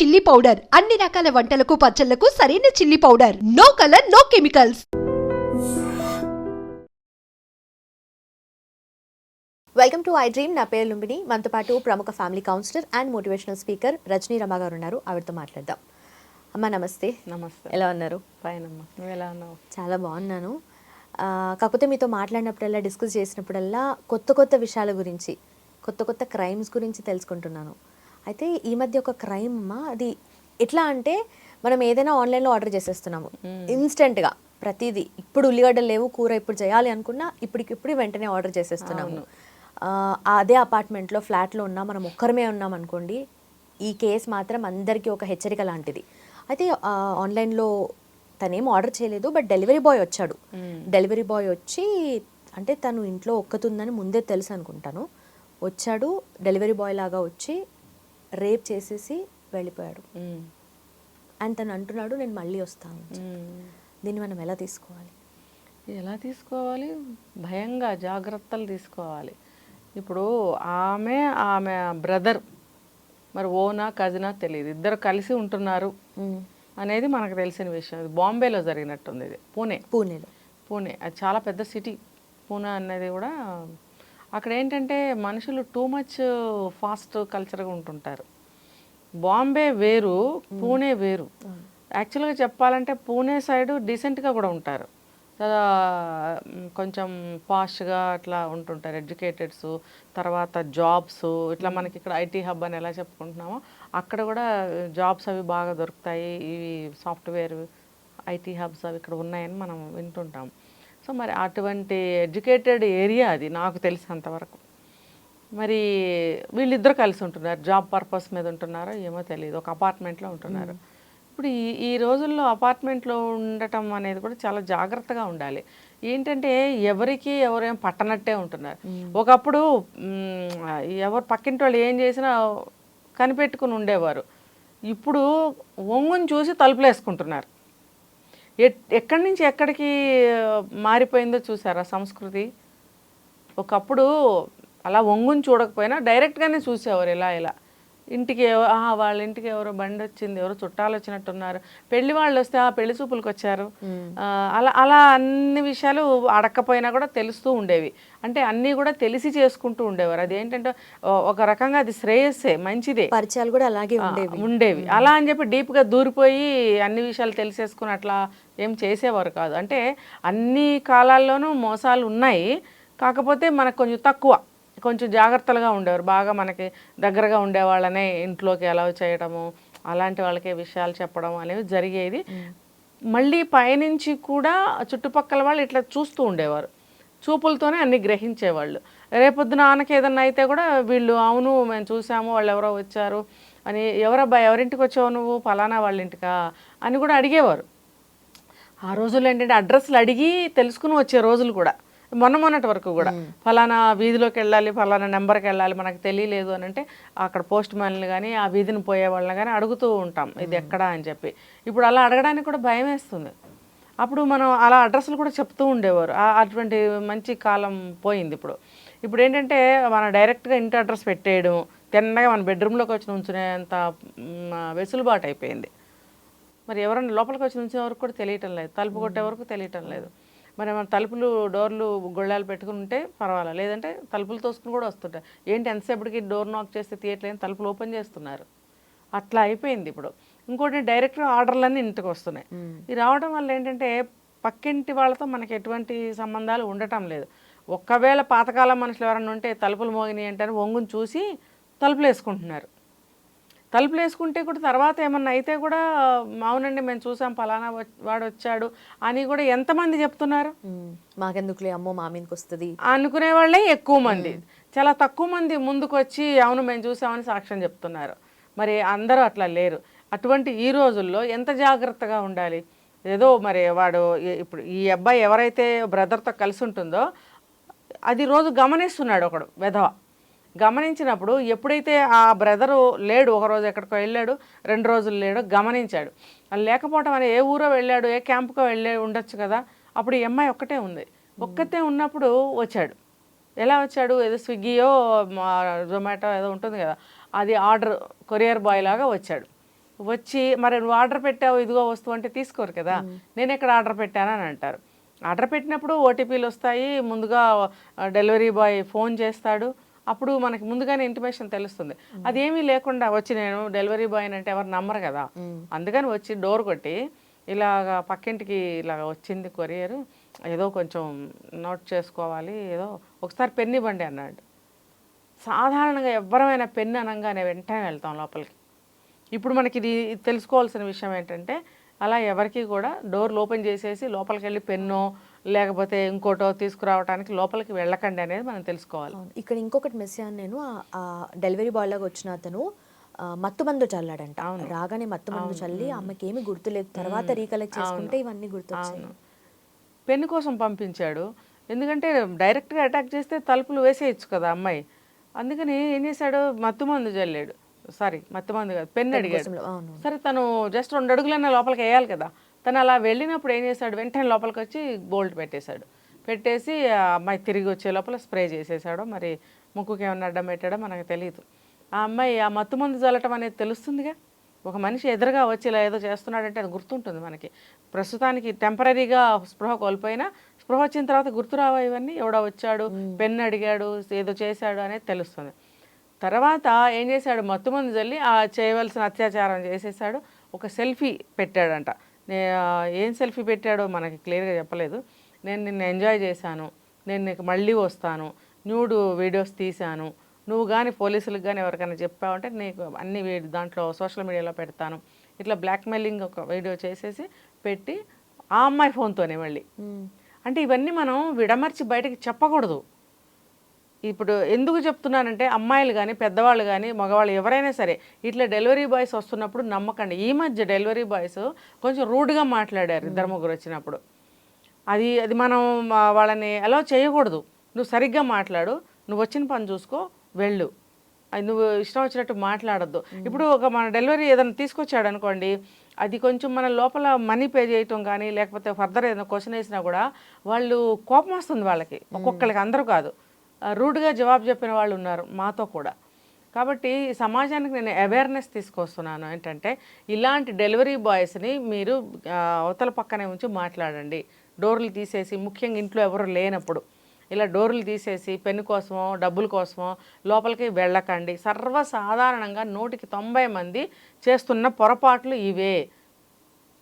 Chilli powder అన్ని రకాల వంటలకు పచ్చళ్ళకు సరైన chilli powder no colour no chemicals welcome to I dream నా పేరు లుంబిని మనతో పాటు ప్రముఖ family counsellor and motivational speaker Rajani Rama garu ఉన్నారు. ఆవిడతో మాట్లాడదాం. అమ్మ నమస్తే. నమస్తే. ఎలా ఉన్నారు? ఫైన్ అమ్మా నువ్వు ఎలా ఉన్నావు? చాలా బాగున్నాను. కాకపోతే మీతో మాట్లాడినప్పుడల్లా డిస్కస్ చేసినప్పుడల్లా కొత్త కొత్త విషయాల గురించి కొత్త కొత్త క్రైమ్స్ గురించి తెలుసుకుంటున్నాను. అయితే ఈ మధ్య ఒక క్రైమ్ అమ్మ అది ఎట్లా అంటే మనం ఏదైనా ఆన్లైన్లో ఆర్డర్ చేసేస్తున్నాము. ఇన్స్టెంట్గా ప్రతిదీ. ఇప్పుడు ఉల్లిగడ్డలు లేవు కూర ఇప్పుడు చేయాలి అనుకున్నా ఇప్పటికిప్పుడు వెంటనే ఆర్డర్ చేసేస్తున్నాము. అదే అపార్ట్మెంట్లో ఫ్లాట్లో ఉన్నా మనం ఒక్కరమే ఉన్నాం అనుకోండి ఈ కేసు మాత్రం అందరికీ ఒక హెచ్చరిక లాంటిది. అయితే ఆన్లైన్లో తనేం ఆర్డర్ చేయలేదు బట్ డెలివరీ బాయ్ వచ్చాడు. డెలివరీ బాయ్ వచ్చి అంటే తను ఇంట్లో ఒక్కతుందని ముందే తెలుసు అనుకుంటాను. వచ్చాడు డెలివరీ బాయ్ లాగా వచ్చి రేప్ చేసేసి వెళ్ళిపోయాడు. అండ్ తను అంటున్నాడు నేను మళ్ళీ వస్తాను. దీన్ని మనం ఎలా తీసుకోవాలి? ఎలా తీసుకోవాలి? భయంగా జాగ్రత్తలు తీసుకోవాలి. ఇప్పుడు ఆమె ఆమె బ్రదర్ మరి ఓనా కజినా తెలియదు. ఇద్దరు కలిసి ఉంటున్నారు అనేది మనకు తెలిసిన విషయం. ఇది బాంబేలో జరిగినట్టుంది ఇది. పూణే. పూణేలో. పూణే. అది చాలా పెద్ద సిటీ. పూణే అనేది కూడా అక్కడ ఏంటంటే మనుషులు టూ మచ్ ఫాస్ట్ కల్చర్గా ఉంటుంటారు. బాంబే వేరు పూణే వేరు. యాక్చువల్గా చెప్పాలంటే పూణే సైడు డీసెంట్గా కూడా ఉంటారు. కొంచెం ఫాస్ట్గా అట్లా ఉంటుంటారు ఎడ్యుకేటెడ్స్ తర్వాత జాబ్స్ ఇట్లా మనకి ఇక్కడ ఐటీ హబ్ అని ఎలా చెప్పుకుంటున్నామో అక్కడ కూడా జాబ్స్ అవి బాగా దొరుకుతాయి. ఇవి సాఫ్ట్వేర్ ఐటీ హబ్స్ అవి ఇక్కడ ఉన్నాయని మనం వింటుంటాం. సో మరి అటువంటి ఎడ్యుకేటెడ్ ఏరియా అది నాకు తెలిసినంతవరకు. మరి వీళ్ళిద్దరు కలిసి ఉంటున్నారు. జాబ్ పర్పస్ మీద ఉంటున్నారో ఏమో తెలియదు ఒక అపార్ట్మెంట్లో ఉంటున్నారు. ఇప్పుడు ఈ ఈ రోజుల్లో అపార్ట్మెంట్లో ఉండటం అనేది కూడా చాలా జాగ్రత్తగా ఉండాలి. ఏంటంటే ఎవరికి ఎవరేం పట్టనట్టే ఉంటున్నారు. ఒకప్పుడు ఎవరు పక్కింటి వాళ్ళు ఏం చేసినా కనిపెట్టుకుని ఉండేవారు. ఇప్పుడు ఒంగుని చూసి తలుపులు వేసుకుంటున్నారు ఎట్- ఎక్కడి నుంచి ఎక్కడికి మారిపోయిందో చూసారా సంస్కృతి? ఒకప్పుడు అలా వంగుని చూడకపోయినా డైరెక్ట్గానే చూసేవారు ఇలా ఇలా ఇంటికి వాళ్ళ ఇంటికి ఎవరో బండి వచ్చింది ఎవరో చుట్టాలు వచ్చినట్టున్నారు. పెళ్ళి వాళ్ళు వస్తే ఆ పెళ్ళి చూపులకు వచ్చారు. అలా అలా అన్ని విషయాలు అడక్కపోయినా కూడా తెలుస్తూ ఉండేవి. అంటే అన్నీ కూడా తెలిసి చేసుకుంటూ ఉండేవారు. అది ఏంటంటే ఓ- ఒక రకంగా అది శ్రేయస్సే మంచిదే. పరిచయాలు కూడా అలాగే ఉండేవి. ఉండేవి. అలా అని చెప్పి డీప్గా దూరిపోయి అన్ని విషయాలు తెలిసేసుకుని అట్లా ఏం చేసేవారు కాదు. అంటే అన్ని కాలాల్లోనూ మోసాలు ఉన్నాయి. కాకపోతే మనకు కొంచెం తక్కువ. కొంచెం జాగ్రత్తలుగా ఉండేవారు. బాగా మనకి దగ్గరగా ఉండేవాళ్ళనే ఇంట్లోకి అలౌ చేయడము అలాంటి వాళ్ళకే విషయాలు చెప్పడం అనేవి జరిగేది. మళ్ళీ పైనుంచి కూడా చుట్టుపక్కల వాళ్ళు ఇట్లా చూస్తూ ఉండేవారు. చూపులతోనే అన్ని గ్రహించేవాళ్ళు. రేపొద్దున ఆనకి ఏదన్నా అయితే కూడా వీళ్ళు అవును మేము చూసాము వాళ్ళు ఎవరో వచ్చారు అని ఎవరబ్బా ఎవరింటికి వచ్చావు నువ్వు? ఫలానా వాళ్ళ ఇంటికా అని కూడా అడిగేవారు. ఆ రోజుల్లో ఏంటంటే అడ్రస్లు అడిగి తెలుసుకుని వచ్చే రోజులు కూడా. మొన్న మొన్నటి వరకు కూడా. ఫలానా వీధిలోకి వెళ్ళాలి ఫలానా నెంబర్కి వెళ్ళాలి మనకు తెలియలేదు అని అంటే అక్కడ పోస్ట్ మ్యాన్లు కానీ ఆ వీధిని పోయే వాళ్ళని కానీ అడుగుతూ ఉంటాం ఇది ఎక్కడా? అని చెప్పి. ఇప్పుడు అలా అడగడానికి కూడా భయం వేస్తుంది. అప్పుడు మనం అలా అడ్రస్లు కూడా చెప్తూ ఉండేవారు. అటువంటి మంచి కాలం పోయింది ఇప్పుడు. ఇప్పుడు ఏంటంటే మన డైరెక్ట్గా ఇంటి అడ్రస్ పెట్టేయడం తిన్నగా మన బెడ్రూమ్లోకి వచ్చి ఉంచునేంత వెసులుబాటు అయిపోయింది. మరి ఎవరైనా లోపలికి వచ్చి నుంచే వరకు కూడా తెలియటం లేదు. తలుపు కొట్టే వరకు తెలియటం లేదు. మరి మన తలుపులు డోర్లు గొళ్ళాలు పెట్టుకుని ఉంటే పర్వాలేదు. లేదంటే తలుపులు తోసుకుని కూడా వస్తుంటాయి ఏంటి ఎంతసేపటికి డోర్ నాక్ చేస్తే తీయట్లేదు తలుపులు ఓపెన్ చేస్తున్నారు? అట్లా అయిపోయింది ఇప్పుడు. ఇంకోటి డైరెక్ట్గా ఆర్డర్లన్నీ ఇంటికి వస్తున్నాయి. ఇది రావడం వల్ల ఏంటంటే పక్కింటి వాళ్ళతో మనకి ఎటువంటి సంబంధాలు ఉండటం లేదు. ఒక్కవేళ పాతకాలం మనుషులు ఎవరైనా ఉంటే తలుపులు మోగినాయి అంటే వంగుని చూసి తలుపులు వేసుకుంటున్నారు తలుపులు వేసుకుంటే కూడా తర్వాత ఏమన్నా అయితే కూడా అవునండి మేము చూసాం ఫలానా వచ్- వాడు వచ్చాడు అని కూడా ఎంతమంది చెప్తున్నారు? మాకెందుకులే అమ్మో మా మీదకి వస్తుంది. అనుకునే వాళ్ళే ఎక్కువ మంది. చాలా తక్కువ మంది ముందుకు వచ్చి అవును మేము చూసామని సాక్ష్యం చెప్తున్నారు. మరి అందరూ అట్లా లేరు. అటువంటి ఈ రోజుల్లో ఎంత జాగ్రత్తగా ఉండాలి? ఏదో మరి వాడు ఇప్పుడు ఈ అబ్బాయి ఎవరైతే బ్రదర్తో కలిసి ఉంటుందో అది రోజు గమనిస్తున్నాడు ఒకడు వెధవ. గమనించినప్పుడు ఎప్పుడైతే ఆ బ్రదరు లేడు ఒక రోజు ఎక్కడికో వెళ్ళాడు రెండు రోజులు లేడు గమనించాడు. లేకపోవటం అని ఏ ఊరో వెళ్ళాడు ఏ క్యాంపుకో వెళ్ళే ఉండొచ్చు కదా. అప్పుడు ఈ అమ్మాయి ఒక్కటే ఉంది. ఒక్కతే ఉన్నప్పుడు వచ్చాడు. ఎలా వచ్చాడు? ఏదో స్విగ్గీయో జొమాటో ఏదో ఉంటుంది కదా. అది ఆర్డర్ కొరియర్ బాయ్ లాగా వచ్చాడు. వచ్చి మరి నువ్వు ఆర్డర్ పెట్టావు ఇదిగో వస్తువు అంటే తీసుకోరు కదా. నేను ఎక్కడ ఆర్డర్ పెట్టాను అని అంటారు. ఆర్డర్ పెట్టినప్పుడు ఓటీపీలు వస్తాయి. ముందుగా డెలివరీ బాయ్ ఫోన్ చేస్తాడు. అప్పుడు మనకి ముందుగానే ఇంటిమేషన్ తెలుస్తుంది. అదేమీ లేకుండా వచ్చి నేను డెలివరీ బాయ్ అంటే ఎవరు నమ్మరు కదా. అందుకని వచ్చి డోర్ కొట్టి ఇలాగ పక్కింటికి ఇలాగ వచ్చింది కొరియర్ ఏదో కొంచెం నోట్ చేసుకోవాలి ఏదో ఒకసారి పెన్ ఇవ్వండి అన్నాడు. సాధారణంగా ఎవరమైనా పెన్ అనగానే వెంటనే వెళ్తాం లోపలికి. ఇప్పుడు మనకి ఇది తెలుసుకోవాల్సిన విషయం ఏంటంటే అలా ఎవరికి కూడా డోర్లు ఓపెన్ చేసేసి లోపలికి వెళ్ళి పెన్నో లేకపోతే ఇంకోటో తీసుకురావడానికి లోపలికి వెళ్ళకండి అనేది మనం తెలుసుకోవాలి. ఇక్కడ ఇంకొకటి మిస్ అయ్యాను నేను. డెలివరీ బాయ్ లాగా వచ్చిన అతను మత్తు మందు చల్లాడంట. రాగానే మత్తు మందు చల్లి అమ్మకి ఏమి గుర్తులేదు. తర్వాత రీకలెక్ట్ చేసుకుంటే ఇవన్నీ గుర్తొచ్చాయి. పెన్ను కోసం పంపించాడు. ఎందుకంటే డైరెక్ట్గా అటాక్ చేస్తే తలుపులు వేసేయచ్చు కదా అమ్మాయి. అందుకని ఏం చేశాడు? మత్తు మందు చల్లాడు. సారీ మత్తు మందు కాదు పెన్ను అడిగాడు. సరే తను జస్ట్ రెండు అడుగులన్నా లోపలికి వేయాలి కదా. తను అలా వెళ్ళినప్పుడు ఏం చేశాడు? వెంటనే లోపలికి వచ్చి బోల్ట్ పెట్టేశాడు. పెట్టేసి ఆ అమ్మాయి తిరిగి వచ్చే లోపల స్ప్రే చేసేసాడో మరి ముక్కుకి ఏమన్నా అడ్డం పెట్టాడో మనకు తెలియదు ఆ అమ్మాయి ఆ మత్తు మందు చల్లటం అనేది తెలుస్తుందిగా? ఒక మనిషి ఎదురుగా వచ్చి ఇలా ఏదో చేస్తున్నాడంటే అది గుర్తుంటుంది మనకి. ప్రస్తుతానికి టెంపరీగా స్పృహ కోల్పోయినా స్పృహ వచ్చిన తర్వాత గుర్తురావా ఇవన్నీ? ఎవడో వచ్చాడు పెన్ను అడిగాడు ఏదో చేశాడు అనేది తెలుస్తుంది. తర్వాత ఏం చేశాడు? మత్తుమందు చల్లి ఆ చేయవలసిన అత్యాచారం చేసేసాడు ఒక సెల్ఫీ పెట్టాడంట. ఏం సెల్ఫీ పెట్టాడో మనకి క్లియర్గా చెప్పలేదు. నేను నిన్ను ఎంజాయ్ చేశాను. నేను నీకు మళ్ళీ వస్తాను. న్యూడ్ వీడియోస్ తీశాను. నువ్వు కానీ పోలీసులకు కానీ ఎవరికైనా చెప్పావంటే నీకు అన్ని దాంట్లో సోషల్ మీడియాలో పెడతాను. ఇట్లా బ్లాక్మెయిలింగ్ ఒక వీడియో చేసేసి పెట్టి ఆ అమ్మాయి ఫోన్తోనే మళ్ళీ. అంటే ఇవన్నీ మనం విడమర్చి బయటకి చెప్పకూడదు. ఇప్పుడు ఎందుకు చెప్తున్నానంటే అమ్మాయిలు కానీ పెద్దవాళ్ళు కానీ మగవాళ్ళు ఎవరైనా సరే ఇట్లా డెలివరీ బాయ్స్ వస్తున్నప్పుడు నమ్మకండి. ఈ మధ్య డెలివరీ బాయ్స్ కొంచెం రూడ్గా మాట్లాడారు ఇద్దరు ముగ్గురు వచ్చినప్పుడు. అది అది మనం వాళ్ళని అలా చేయకూడదు. నువ్వు సరిగ్గా మాట్లాడు నువ్వు వచ్చిన పని చూసుకో వెళ్ళు. అది నువ్వు ఇష్టం వచ్చినట్టు మాట్లాడొద్దు. ఇప్పుడు ఒక మన డెలివరీ ఏదైనా తీసుకొచ్చాడు అనుకోండి అది కొంచెం మన లోపల మనీ పే చేయటం కానీ లేకపోతే ఫర్దర్ ఏదైనా క్వశ్చన్ వేసినా కూడా వాళ్ళు కోపం వస్తుంది వాళ్ళకి. ఒక్కొక్కరికి అందరూ కాదు. రూడ్గా జవాబు చెప్పిన వాళ్ళు ఉన్నారు మాతో కూడా. కాబట్టి సమాజానికి నేను అవేర్నెస్ తీసుకొస్తున్నాను ఏంటంటే ఇలాంటి డెలివరీ బాయ్స్ని మీరు అవతల పక్కనే ఉంచి మాట్లాడండి. డోర్లు తీసేసి ముఖ్యంగా ఇంట్లో ఎవరు లేనప్పుడు. ఇలా డోర్లు తీసేసి పెన్ను కోసమో డబ్బుల కోసమో లోపలికి వెళ్ళకండి. సర్వసాధారణంగా నూటికి తొంభై మంది చేస్తున్న పొరపాట్లు ఇవే.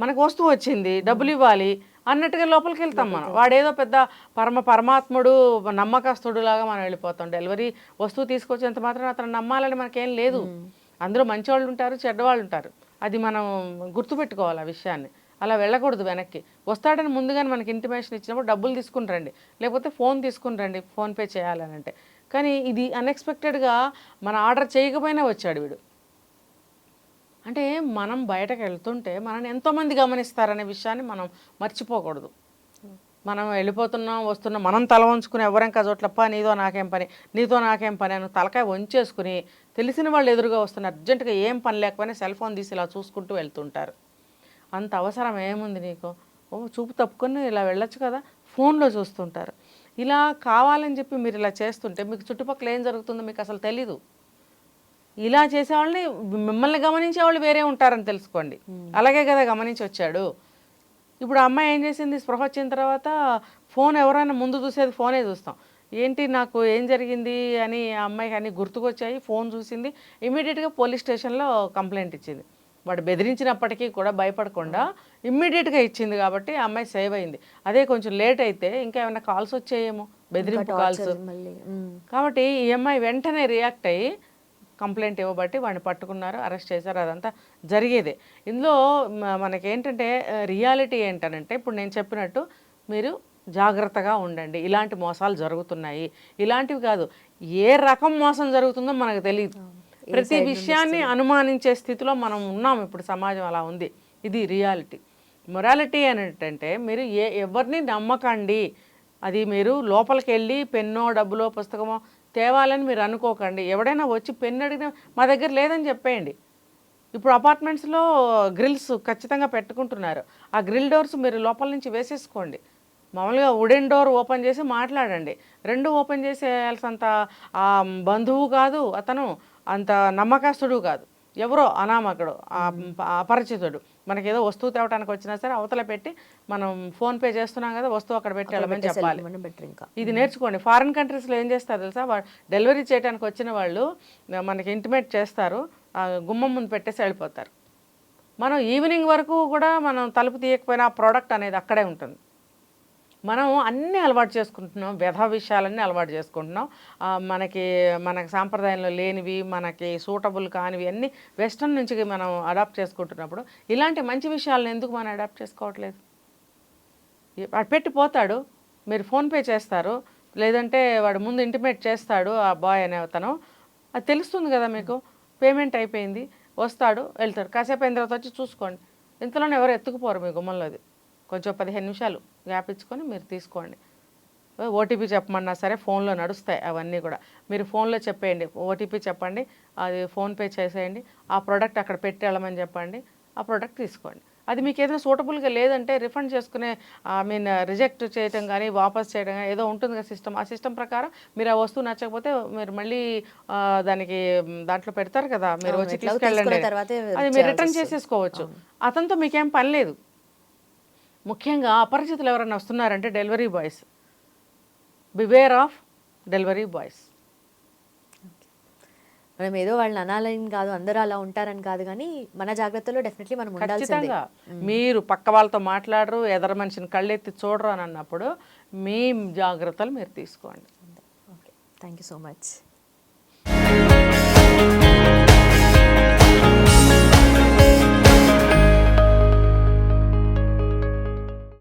మనకు వస్తువు వచ్చింది డబ్బులు ఇవ్వాలి. అన్నట్టుగా లోపలికి వెళ్తాం మనం వాడేదో పెద్ద పరమ పరమాత్ముడు నమ్మకస్తుడు లాగా మనం వెళ్ళిపోతాం. డెలివరీ వస్తువు తీసుకొచ్చేంత మాత్రం అతను నమ్మాలని మనకేం లేదు. అందులో మంచివాళ్ళు ఉంటారు చెడ్డవాళ్ళు ఉంటారు. అది మనం గుర్తుపెట్టుకోవాలి ఆ విషయాన్ని. అలా వెళ్ళకూడదు వెనక్కి. వస్తాడని ముందుగానే మనకి ఇంటిమేషన్ ఇచ్చినప్పుడు డబ్బులు తీసుకుని రండి. లేకపోతే ఫోన్ తీసుకుని రండి ఫోన్పే చేయాలని అంటే. కానీ ఇది అన్ఎక్స్పెక్టెడ్గా మన ఆర్డర్ చేయకపోయినా వచ్చాడు వీడు. అంటే మనం బయటకు వెళ్తుంటే మనల్ని ఎంతోమంది గమనిస్తారనే విషయాన్ని మనం మర్చిపోకూడదు. మనం వెళ్ళిపోతున్నాం వస్తున్నాం మనం తల వంచుకుని ఎవరంకా చోట్లప్ప నీతో నాకేం పని నీతో నాకేం పని అని తలకాయ వంచేసుకుని తెలిసిన వాళ్ళు ఎదురుగా వస్తున్న అర్జెంటుగా ఏం పని లేకపోయినా సెల్ ఫోన్ తీసి ఇలా చూసుకుంటూ వెళ్తుంటారు. అంత అవసరం ఏముంది నీకు? ఓ చూపు తప్పుకొని ఇలా వెళ్ళొచ్చు కదా? ఫోన్లో చూస్తుంటారు. ఇలా కావాలని చెప్పి మీరు ఇలా చేస్తుంటే మీకు చుట్టుపక్కల ఏం జరుగుతుందో మీకు అసలు తెలీదు. ఇలా చేసేవాళ్ళని మిమ్మల్ని గమనించే వాళ్ళు వేరే ఉంటారని తెలుసుకోండి. అలాగే కదా గమనించి వచ్చాడు. ఇప్పుడు అమ్మాయి ఏం చేసింది? స్పృహ వచ్చిన తర్వాత ఫోన్ ఎవరైనా ముందు చూసేది ఫోనే చూస్తాం. ఏంటి నాకు ఏం జరిగింది అని ఆ అమ్మాయికి అన్ని గుర్తుకొచ్చాయి ఫోన్ చూసింది. ఇమీడియట్గా పోలీస్ స్టేషన్లో కంప్లైంట్ ఇచ్చింది. వాడు బెదిరించినప్పటికీ కూడా భయపడకుండా ఇమ్మీడియట్గా ఇచ్చింది కాబట్టి ఆ అమ్మాయి సేవ్ అయింది. అదే కొంచెం లేట్ అయితే ఇంకా ఏమైనా కాల్స్ వచ్చాయేమో? బెదిరింపు కాల్స్. కాబట్టి ఈ అమ్మాయి వెంటనే రియాక్ట్ అయ్యి కంప్లైంట్ ఇవ్వబట్టి వాడిని పట్టుకున్నారు అరెస్ట్ చేశారు అదంతా జరిగేదే. ఇందులో మనకేంటంటే రియాలిటీ ఏంటనంటే ఇప్పుడు నేను చెప్పినట్టు మీరు జాగ్రత్తగా ఉండండి. ఇలాంటి మోసాలు జరుగుతున్నాయి. ఇలాంటివి కాదు ఏ రకం మోసం జరుగుతుందో మనకు తెలియదు ప్రతి విషయాన్ని అనుమానించే స్థితిలో మనం ఉన్నాం. ఇప్పుడు సమాజం అలా ఉంది. ఇది రియాలిటీ. మొరాలిటీ అని ఏంటంటే మీరు ఏ ఎవరిని నమ్మకండి. అది మీరు లోపలికి వెళ్ళి పెన్నో డబ్బులో పుస్తకమో తేవాలని మీరు అనుకోకండి. ఎవడైనా వచ్చి పెన్ను అడిగినా మా దగ్గర లేదని చెప్పేయండి. ఇప్పుడు అపార్ట్మెంట్స్లో గ్రిల్స్ ఖచ్చితంగా పెట్టుకుంటున్నారు. ఆ గ్రిల్ డోర్స్ మీరు లోపల నుంచి వేసేసుకోండి. మామూలుగా వుడెన్ డోర్ ఓపెన్ చేసి మాట్లాడండి. రెండు ఓపెన్ చేసేయాల్సినంత ఆ బంధువు కాదు అతను అంత నమ్మకస్తుడు కాదు. ఎవరో అనామకుడు అపరిచితుడు మనకి ఏదో వస్తువు తేవడానికి వచ్చినా సరే అవతల పెట్టి మనం ఫోన్ పే చేస్తున్నాం కదా వస్తువు అక్కడ పెట్టి వెళ్ళమని చెప్పాలి. ఇది నేర్చుకోండి. ఫారిన్ కంట్రీస్లో ఏం చేస్తారు తెలుసా? డెలివరీ చేయడానికి వచ్చిన వాళ్ళు మనకి ఇంటిమేట్ చేస్తారు గుమ్మం ముందు పెట్టేసి వెళ్ళిపోతారు. మనం ఈవినింగ్ వరకు కూడా మనం తలుపు తీయకపోయినా ఆ ప్రోడక్ట్ అనేది అక్కడే ఉంటుంది. మనం అన్నీ అలవాటు చేసుకుంటున్నాం వ్యధ విషయాలన్నీ అలవాటు చేసుకుంటున్నాం. మనకి మనకి సాంప్రదాయంలో లేనివి మనకి సూటబుల్ కానివి అన్నీ వెస్ట్రన్ నుంచి మనం అడాప్ట్ చేసుకుంటున్నప్పుడు ఇలాంటి మంచి విషయాలను ఎందుకు మనం అడాప్ట్ చేసుకోవట్లేదు? వాడు మీరు ఫోన్పే చేస్తారు లేదంటే వాడు ముందు ఇంటిమేట్ చేస్తాడు ఆ బాయ్ అనే అతను. అది తెలుస్తుంది కదా మీకు పేమెంట్ అయిపోయింది వస్తాడు వెళ్తాడు. కాసేపు అయిన తర్వాత వచ్చి చూసుకోండి. ఇంతలోనే ఎవరు ఎత్తుకుపోరు మీ గుమ్మంలోది కొంచెం పదిహేను నిమిషాలు గ్యాప్ ఇచ్చుకొని మీరు తీసుకోండి. ఓటీపీ చెప్పమన్నా సరే ఫోన్లో నడుస్తాయి అవన్నీ కూడా. మీరు ఫోన్లో చెప్పేయండి. ఓటీపీ చెప్పండి అది ఫోన్పే చేసేయండి ఆ ప్రోడక్ట్ అక్కడ పెట్టి వెళ్ళమని చెప్పండి ఆ ప్రోడక్ట్ తీసుకోండి. అది మీకు ఏదైనా సూటబుల్గా లేదంటే రిఫండ్ చేసుకునే ఐ మీన్ రిజెక్ట్ చేయటం కానీ వాపస్ చేయడం కానీ ఏదో ఉంటుంది కదా సిస్టమ్. ఆ సిస్టమ్ ప్రకారం మీరు ఆ వస్తువు నచ్చకపోతే మీరు మళ్ళీ దానికి దాంట్లో పెడతారు కదా. మీరు వచ్చి తీసుకెళ్ళండి. అది మీరు రిటర్న్. చేసేసుకోవచ్చు. అతనితో మీకేం పని లేదు. ముఖ్యంగా అపరిచితులు ఎవరైనా వస్తున్నారంటే delivery boys. Beware of delivery boys మనం ఏదో వాళ్ళని అనాలని కాదు అందరూ అలా ఉంటారని కాదు కానీ మన జాగ్రత్తలో డెఫినెట్లీ మనం ఖచ్చితంగా. మీరు పక్క వాళ్ళతో మాట్లాడరు ఎదర మనిషిని కళ్ళెత్తి చూడరు అని అన్నప్పుడు మీ జాగ్రత్తలు మీరు తీసుకోండి. Okay thank you so much